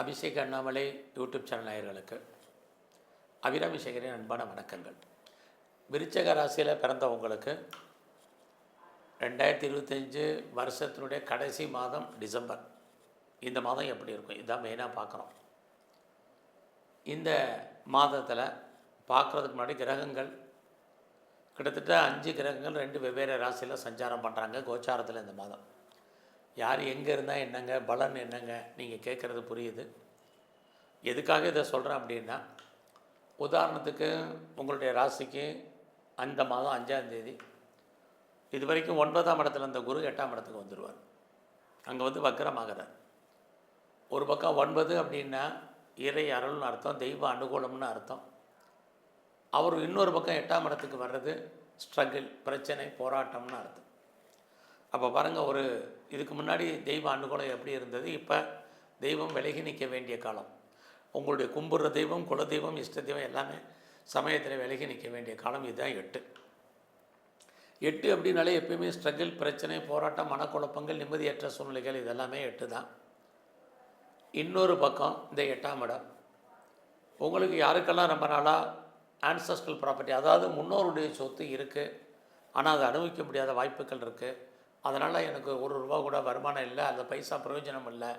Abhishek Annamalai YouTube channel நேயர்களுக்கு அபிராமி சேகரின் அன்பான வணக்கங்கள். விருச்சக ராசியில் பிறந்தவங்களுக்கு ரெண்டாயிரத்தி இருபத்தஞ்சு வருஷத்தினுடைய கடைசி மாதம் டிசம்பர். இந்த மாதம் எப்படி இருக்கும்? இதான் மெயினாக பார்க்குறோம். இந்த மாதத்தில் பார்க்குறதுக்கு முன்னாடி கிரகங்கள் கிட்டத்தட்ட அஞ்சு கிரகங்கள் ரெண்டு வெவ்வேறு ராசியில் சஞ்சாரம் பண்ணுறாங்க கோச்சாரத்தில் இந்த மாதம். யார் எங்கே இருந்தால் என்னங்க பலன் என்னங்க நீங்கள் கேட்குறது புரியுது. எதுக்காக இதை சொல்கிறேன் அப்படின்னா உதாரணத்துக்கு உங்களுடைய ராசிக்கு அந்த மாதம் அஞ்சாம் தேதி இது வரைக்கும் ஒன்பதாம் இடத்துல இருந்த குரு எட்டாம் இடத்துக்கு வந்துடுவார். அங்கே வந்து வக்கரமாகிறார். ஒரு பக்கம் ஒன்பது அப்படின்னா இறை அருள்னு அர்த்தம் தெய்வ அனுகூலம்னு அர்த்தம். அவர் இன்னொரு பக்கம் எட்டாம் இடத்துக்கு வர்றது ஸ்ட்ரகிள் பிரச்சனை போராட்டம்னு அர்த்தம். அப்போ பாருங்கள் ஒரு இதுக்கு முன்னாடி தெய்வ அனுகூலம் எப்படி இருந்தது? இப்போ தெய்வம் விலகி நிற்க வேண்டிய காலம். உங்களுடைய கும்பிட்ற தெய்வம் குல தெய்வம் இஷ்ட தெய்வம் எல்லாமே சமயத்தில் விலகி நிற்க வேண்டிய காலம். இதுதான் எட்டு. எட்டு அப்படின்னாலே எப்பயுமே ஸ்ட்ரகிள் பிரச்சனை போராட்டம் மனக்குழப்பங்கள் நிம்மதியற்ற சூழ்நிலைகள் இதெல்லாமே எட்டு தான் இன்னொரு பக்கம் இந்த எட்டாம் இடம். உங்களுக்கு யாருக்கெல்லாம் ரொம்ப நாளாக ஆன்சஸ்ட்ரல் ப்ராப்பர்ட்டி அதாவது முன்னோருடைய சொத்து இருக்குது ஆனால் அதை அனுபவிக்க முடியாத வாய்ப்புகள் இருக்குது அதனால் எனக்கு ஒரு ரூபா கூட வருமானம் இல்லை அந்த பைசா பிரயோஜனம் இல்லை.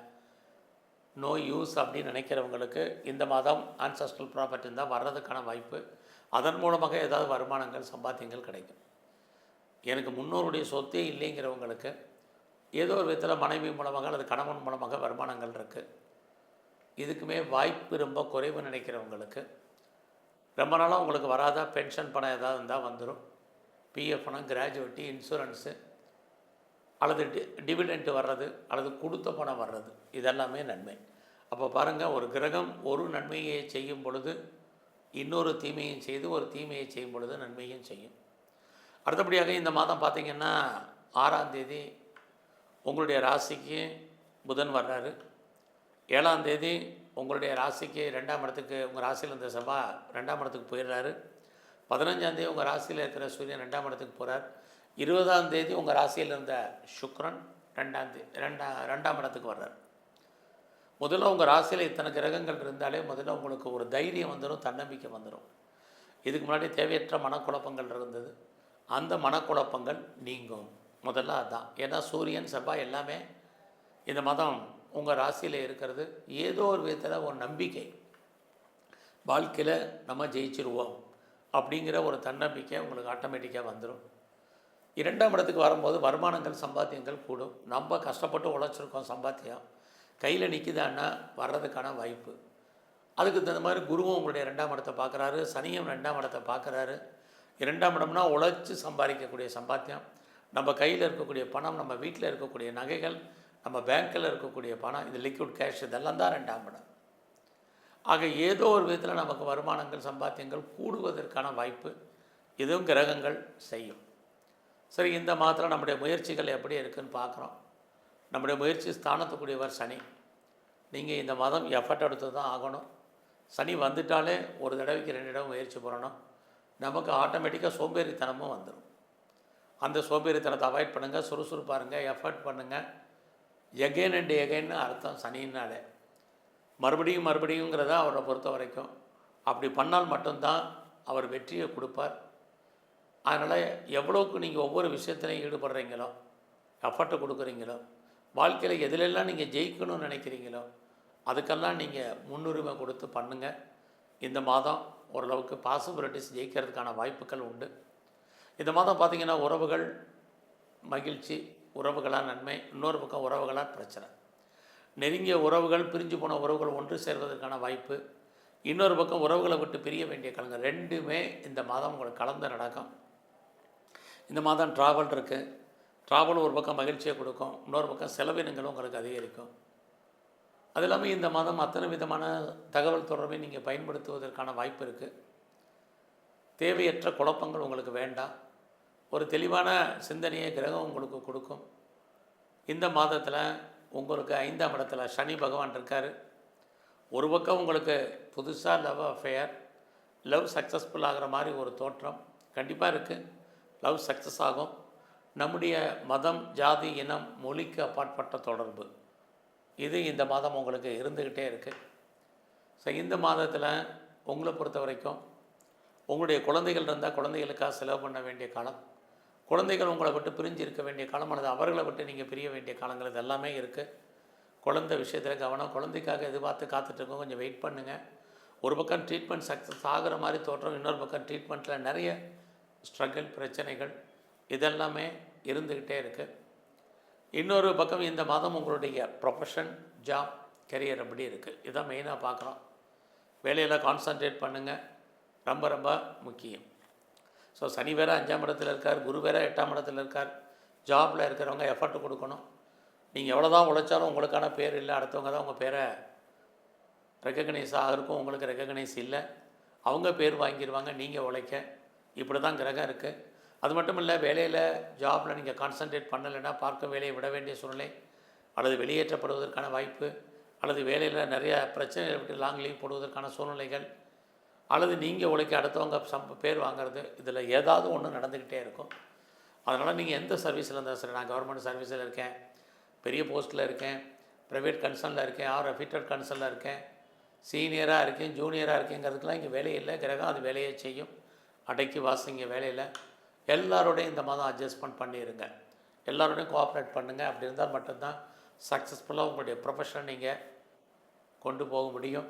நோ யூஸ் அப்படின்னு நினைக்கிறவங்களுக்கு இந்த மாதம் ஆன்சஸ்ட்ரல் ப்ராப்பர்ட்டி இருந்தால் வர்றதுக்கான வாய்ப்பு. அதன் மூலமாக ஏதாவது வருமானங்கள் சம்பாத்தியங்கள் கிடைக்கும். எனக்கு முன்னோருடைய சொத்தே இல்லைங்கிறவங்களுக்கு ஏதோ ஒரு விதத்தில் மனைவி மூலமாக அல்லது கணவன் மூலமாக வருமானங்கள் இருக்குது இதுக்குமே வாய்ப்பு ரொம்ப குறைவு நினைக்கிறவங்களுக்கு ரொம்ப நாளாக உங்களுக்கு வராத? பென்ஷன் பணம் ஏதாவது இருந்தால் வந்துடும் பிஎஃப் பணம் கிராஜுவேட்டி இன்சூரன்ஸு அல்லது டி டிவிடெண்ட் வர்றது அல்லது கொடுத்த பணம் வர்றது இதெல்லாமே நன்மை. அப்போ பாருங்கள் ஒரு கிரகம் ஒரு நன்மையை செய்யும் பொழுது இன்னொரு தீமையும் செய்து ஒரு தீமையை செய்யும் பொழுது நன்மையும் செய்யும். அடுத்தபடியாக இந்த மாதம் பார்த்திங்கன்னா ஆறாம் தேதி உங்களுடைய ராசிக்கு புதன் வர்றாரு. ஏழாம் தேதி உங்களுடைய ராசிக்கு ரெண்டாம் இடத்துக்கு உங்கள் ராசியில் இருந்த செவ்வாய் ரெண்டாம் இடத்துக்கு போயிடுறாரு. பதினஞ்சாந்தேதி உங்கள் ராசியில் இருக்கிற சூரியன் ரெண்டாம் இடத்துக்கு போகிறார் இருபதாம் தேதி உங்கள் ராசியில் இருந்த சுக்ரன் ரெண்டாம் தேதி ரெண்டாம் ரெண்டாம் இடத்துக்கு வர்றார். முதல்ல உங்கள் ராசியில் இத்தனை கிரகங்கள் இருந்தாலே முதல்ல உங்களுக்கு ஒரு தைரியம் வந்துடும் தன்னம்பிக்கை வந்துடும் இதுக்கு முன்னாடி தேவையற்ற மனக்குழப்பங்கள் இருந்தது. அந்த மனக்குழப்பங்கள் நீங்கும். முதல்ல அதுதான் ஏன்னா சூரியன் செவ்வாய் எல்லாமே இந்த மதம் உங்கள் ராசியில் இருக்கிறது. ஏதோ ஒரு விதத்தில் ஒரு நம்பிக்கை. வாழ்க்கையில் நம்ம ஜெயிச்சிருவோம் அப்படிங்கிற ஒரு தன்னம்பிக்கை உங்களுக்கு ஆட்டோமேட்டிக்காக வந்துடும் இரண்டாம் இடத்துக்கு வரும்போது வருமானங்கள் சம்பாத்தியங்கள் கூடும். நம்ம கஷ்டப்பட்டு உழைச்சிருக்கோம் சம்பாத்தியம். கையில் நிற்கிதான்னா வர்றதுக்கான வாய்ப்பு. அதுக்கு தகுந்த மாதிரி குருவும் உங்களுடைய ரெண்டாம் இடத்தை பார்க்குறாரு சனியும் ரெண்டாம் இடத்தை பார்க்குறாரு. இரண்டாம் இடம்னா உழைச்சி சம்பாதிக்கக்கூடிய சம்பாத்தியம். நம்ம கையில் இருக்கக்கூடிய பணம் நம்ம வீட்டில் இருக்கக்கூடிய நகைகள் நம்ம பேங்க்கில் இருக்கக்கூடிய பணம் இது லிக்விட் கேஷ் இதெல்லாம் தான் ரெண்டாம் இடம். ஆக ஏதோ ஒரு விதத்தில் நமக்கு வருமானங்கள் சம்பாத்தியங்கள் கூடுவதற்கான வாய்ப்பு. இதுவும் கிரகங்கள் செய்யும். சரி இந்த மாதத்தில் நம்முடைய முயற்சிகள் எப்படி இருக்குன்னு பார்க்குறோம். நம்முடைய முயற்சி ஸ்தானத்துக்குரியவர் சனி. நீங்கள் இந்த மாதம் எஃபர்ட் எடுத்து தான் ஆகணும். சனி வந்துட்டாலே ஒரு தடவைக்கு ரெண்டு தடவை முயற்சி பண்ணணும். நமக்கு ஆட்டோமேட்டிக்காக சோம்பேறித்தனமும் வந்துடும் அந்த சோம்பேறித்தனத்தை அவாய்ட் பண்ணுங்கள் சுறுசுறுப்பாருங்க எஃபர்ட் பண்ணுங்கள் எகெயின் அண்ட் எகைன்னு அர்த்தம் சனின்னாலே. மறுபடியும் மறுபடியுங்கிறத அவரை பொறுத்த வரைக்கும் அப்படி பண்ணால் மட்டும்தான் அவர் வெற்றியை கொடுப்பார். அதனால் எவ்வளோக்கு நீங்கள் ஒவ்வொரு விஷயத்துலையும் ஈடுபடுறீங்களோ எஃபர்ட்டை கொடுக்குறீங்களோ வாழ்க்கையில் எதிலெல்லாம் நீங்கள் ஜெயிக்கணும்னு நினைக்கிறீங்களோ அதுக்கெல்லாம் நீங்கள் முன்னுரிமை கொடுத்து பண்ணுங்கள் இந்த மாதம் ஓரளவுக்கு பாசிபிலிட்டிஸ் ஜெயிக்கிறதுக்கான வாய்ப்புகள் உண்டு. இந்த மாதம் பார்த்திங்கன்னா உறவுகள் மகிழ்ச்சி உறவுகளாக நன்மை இன்னொரு பக்கம் உறவுகளாக பிரச்சனை. நெருங்கிய உறவுகள் பிரிஞ்சு போன உறவுகள் ஒன்று சேர்வதற்கான வாய்ப்பு. இன்னொரு பக்கம் உறவுகளை விட்டு பிரிய வேண்டிய கலங்க ரெண்டுமே இந்த மாதம் உங்களுக்கு கலந்து நடக்கும். இந்த மாதம் ட்ராவல் இருக்குது ட்ராவல் ஒரு பக்கம் மகிழ்ச்சியை கொடுக்கும். இன்னொரு பக்கம் செலவினங்களும் உங்களுக்கு அதிகரிக்கும். அது இல்லாமல் இந்த மாதம் அத்தனை விதமான தகவல் தொடர்பை நீங்கள் பயன்படுத்துவதற்கான வாய்ப்பு இருக்குது தேவையற்ற குழப்பங்கள் உங்களுக்கு வேண்டாம். ஒரு தெளிவான சிந்தனையை கிரகம் உங்களுக்கு கொடுக்கும். இந்த மாதத்தில் உங்களுக்கு ஐந்தாம் இடத்துல சனி பகவான் இருக்கார். ஒரு பக்கம் உங்களுக்கு புதுசாக லவ் அஃபேர் லவ் சக்ஸஸ்ஃபுல் ஆகிற மாதிரி ஒரு தோற்றம் கண்டிப்பாக இருக்குது லவ் சக்ஸஸ் ஆகும். நம்முடைய மதம் ஜாதி இனம் மொழிக்கு அப்பாற்பட்ட தொடர்பு. இது இந்த மாதம் உங்களுக்கு இருந்துக்கிட்டே இருக்குது ஸோ இந்த மாதத்தில் உங்களை பொறுத்த வரைக்கும் உங்களுடைய குழந்தைகள் இருந்தால் குழந்தைகளுக்காக செலவு பண்ண வேண்டிய காலம் குழந்தைகள் உங்களை விட்டு பிரிஞ்சு இருக்க வேண்டிய காலம் அல்லது அவர்களை விட்டு நீங்கள் பிரிய வேண்டிய காலங்கள் இது எல்லாமே இருக்குது குழந்தை விஷயத்தில் கவனம் குழந்தைக்காக எதிர்பார்த்து காத்துட்ருக்கோம் கொஞ்சம் வெயிட் பண்ணுங்கள் ஒரு பக்கம் ட்ரீட்மெண்ட் சக்ஸஸ் ஆகிற மாதிரி தோற்றம் இன்னொரு பக்கம் ட்ரீட்மெண்ட்டில் நிறைய ஸ்ட்ரகிள் பிரச்சனைகள் இதெல்லாமே இருந்துக்கிட்டே இருக்குது இன்னொரு பக்கம் இந்த மாதம் உங்களுடைய ப்ரொஃபஷன் ஜாப் கெரியர் அப்படி இருக்குது இதான் மெயினாக பார்க்குறோம். வேலையில் கான்சன்ட்ரேட் பண்ணுங்கள் ரொம்ப ரொம்ப முக்கியம். ஸோ சனி வேற அஞ்சாம் இடத்துல இருக்கார். குரு வேற எட்டாம் இடத்துல இருக்கார். ஜாபில் இருக்கிறவங்க எஃபர்ட் கொடுக்கணும். நீங்கள் எவ்வளோ தான் உழைச்சாலும் உங்களுக்கான பேர் இல்லை. அடுத்தவங்க தான் உங்கள் பேரை ரெக்கக்னைஸ் ஆகிறக்கும் உங்களுக்கு ரெக்கக்னைஸ் இல்லை. அவங்க பேர் வாங்கிடுவாங்க நீங்கள் உழைக்க இப்படி தான் கிரகம் இருக்குது அது மட்டும் இல்லை வேலையில் ஜாபில் நீங்கள் கான்சன்ட்ரேட் பண்ணலைன்னா பார்க்க வேலையை விட வேண்டிய சூழ்நிலை. அல்லது வெளியேற்றப்படுவதற்கான வாய்ப்பு. அல்லது வேலையில் நிறைய பிரச்சனைகளை விட்டு லாங் லீவ் போடுவதற்கான சூழ்நிலைகள். அல்லது நீங்கள் உழைக்க அடுத்தவங்க சம் பேர் வாங்குறது. இதில் ஏதாவது ஒன்று நடந்துக்கிட்டே இருக்கும். அதனால் நீங்கள் எந்த சர்வீஸில் இருந்தாலும் சரி நான் கவர்மெண்ட் சர்வீஸில் இருக்கேன். பெரிய போஸ்ட்டில் இருக்கேன். ப்ரைவேட் கன்சர்னில் இருக்கேன். ஆர் அஃபிட்டட் கன்சர்னில் இருக்கேன். சீனியராக இருக்கேன் ஜூனியராக இருக்கேங்கிறதுக்கெலாம் இங்கே வேலையே இல்லை. கிரகம் அது வேலையை செய்யும். அடக்கி வாசிங்க வேலையில். எல்லாரோடையும் இந்த மாதம் அட்ஜஸ்ட்மெண்ட் பண்ணிடுங்க எல்லாரோடையும் கோஆப்ரேட் பண்ணுங்கள் அப்படி இருந்தால் மட்டும்தான் சக்ஸஸ்ஃபுல்லாக உங்களுடைய ப்ரொஃபஷன் நீங்கள் கொண்டு போக முடியும்.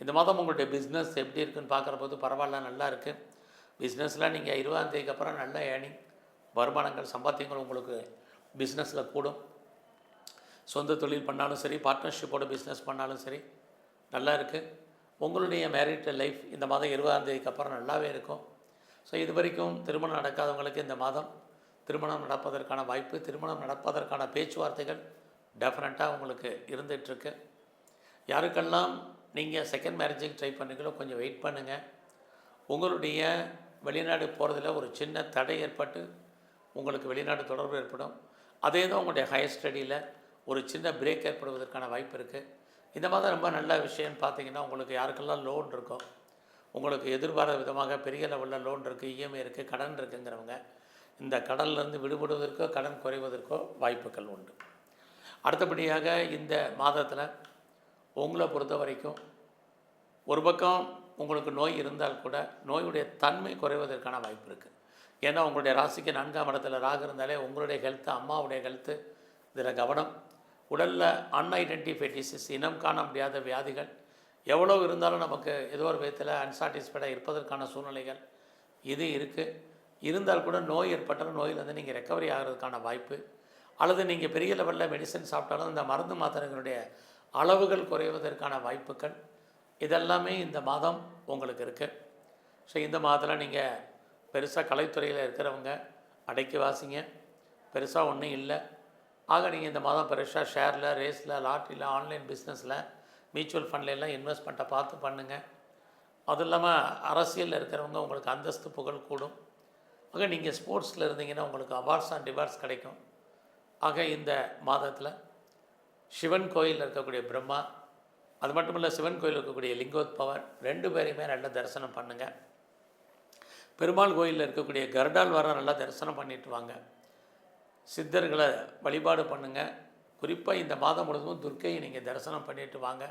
இந்த மாதம் உங்களுடைய பிஸ்னஸ் எப்படி இருக்குன்னு பார்க்குற போது பரவாயில்ல நல்லா இருக்குது பிஸ்னஸில் நீங்கள் இருபதாம் தேதிக்கு அப்புறம் நல்ல ஏர்னிங் வருமானங்கள் சம்பாத்தியங்கள் உங்களுக்கு பிஸ்னஸில் கூடும். சொந்த தொழில் பண்ணாலும் சரி பார்ட்னர்ஷிப்போட பிஸ்னஸ் பண்ணாலும் சரி நல்லா இருக்குது உங்களுடைய மேரிட் லைஃப் இந்த மாதம் இருபதாம் தேதிக்கு அப்புறம் நல்லாவே இருக்கும். ஸோ இது வரைக்கும் திருமணம் நடக்காதவங்களுக்கு இந்த மாதம் திருமணம் நடப்பதற்கான வாய்ப்பு திருமணம் நடப்பதற்கான பேச்சுவார்த்தைகள் டெஃபினட்டாக உங்களுக்கு இருந்துகிட்ருக்கு. யாருக்கெல்லாம் நீங்கள் செகண்ட் மேரேஜுக்கு ட்ரை பண்ணுங்களோ கொஞ்சம் வெயிட் பண்ணுங்கள் உங்களுடைய வெளிநாடு போகிறதுல ஒரு சின்ன தடை ஏற்பட்டு உங்களுக்கு வெளிநாடு தொடர்பு ஏற்படும். அதே தான் உங்களுடைய ஹையர் ஸ்டடியில் ஒரு சின்ன பிரேக் ஏற்படுவதற்கான வாய்ப்பு இருக்குது இந்த மாதிரி ரொம்ப நல்ல விஷயம்னு பார்த்தீங்கன்னா உங்களுக்கு யாருக்கெல்லாம் லோன் இருக்கோ உங்களுக்கு எதிர்பாராத விதமாக பெரிய லெவலில் லோன் இருக்குது இஎம்ஐ இருக்குது கடன் இருக்குங்கிறவங்க இந்த கடன்லேருந்து விடுபடுவதற்கோ கடன் குறைவதற்கோ வாய்ப்புகள் உண்டு. அடுத்தபடியாக இந்த மாதத்தில் உங்களை பொறுத்த வரைக்கும் ஒரு பக்கம் உங்களுக்கு நோய் இருந்தால் கூட நோயுடைய தன்மை குறைவதற்கான வாய்ப்பு இருக்குது ஏன்னா உங்களுடைய ராசிக்கு நான்காம் இடத்துல ராகு இருந்தாலே உங்களுடைய ஹெல்த்து அம்மாவுடைய ஹெல்த்து இதில் கவனம். உடலில் அன்ஐடென்டிஃபை டிசீஸ் இனம் காண முடியாத வியாதிகள் எவ்வளோ இருந்தாலும் நமக்கு ஏதோ ஒரு விதத்தில் அன்சாட்டிஸ்ஃபைடாக இருப்பதற்கான சூழ்நிலைகள் இது இருக்குது இருந்தால் கூட நோய் ஏற்பட்டாலும் நோயிலேருந்து நீங்கள் ரெக்கவரி ஆகிறதுக்கான வாய்ப்பு. அல்லது நீங்கள் பெரிய லெவலில் மெடிசன் சாப்பிட்டாலும் இந்த மருந்து மாத்திரைகளுடைய அளவுகள் குறைவதற்கான வாய்ப்புகள். இதெல்லாமே இந்த மாதம் உங்களுக்கு இருக்குது ஸோ இந்த மாதத்தில் நீங்கள் பெருசாக கலைத்துறையில் இருக்கிறவங்க அடக்கி வாசிங்க. பெருசாக ஒன்றும் இல்லை. ஆக நீங்கள் இந்த மாதம் பெருசாக ஷேரில் ரேஸில் லாட்ரியில் ஆன்லைன் பிஸ்னஸில் மியூச்சுவல் ஃபண்ட்ல இன்வெஸ்ட்மெண்ட்டை பார்த்து பண்ணுங்கள் அதுவும் இல்லாமல் அரசியலில் இருக்கிறவங்க உங்களுக்கு அந்தஸ்து புகழ் கூடும். ஆக நீங்கள் ஸ்போர்ட்ஸில் இருந்தீங்கன்னா உங்களுக்கு அவார்ட்ஸ் அண்ட் டிவார்ட்ஸ் கிடைக்கும். ஆக இந்த மாதத்தில் சிவன் கோயிலில் இருக்கக்கூடிய பிரம்மா அது மட்டும் இல்லை சிவன் கோயில் இருக்கக்கூடிய லிங்கோத்பவர் ரெண்டு பேரையுமே நல்லா தரிசனம் பண்ணுங்கள் பெருமாள் கோயிலில் இருக்கக்கூடிய கருடால் வர நல்லா தரிசனம் பண்ணிட்டு வாங்க. சித்தர்களை வழிபாடு பண்ணுங்கள் குறிப்பாக இந்த மாதம் முழுவதும் துர்க்கையை நீங்கள் தரிசனம் பண்ணிட்டு வாங்க.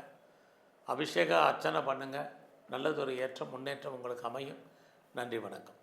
அபிஷேக அர்ச்சனை பண்ணுங்கள் நல்லதொரு ஏற்றம் முன்னேற்றம் உங்களுக்கு அமையும். நன்றி வணக்கம்.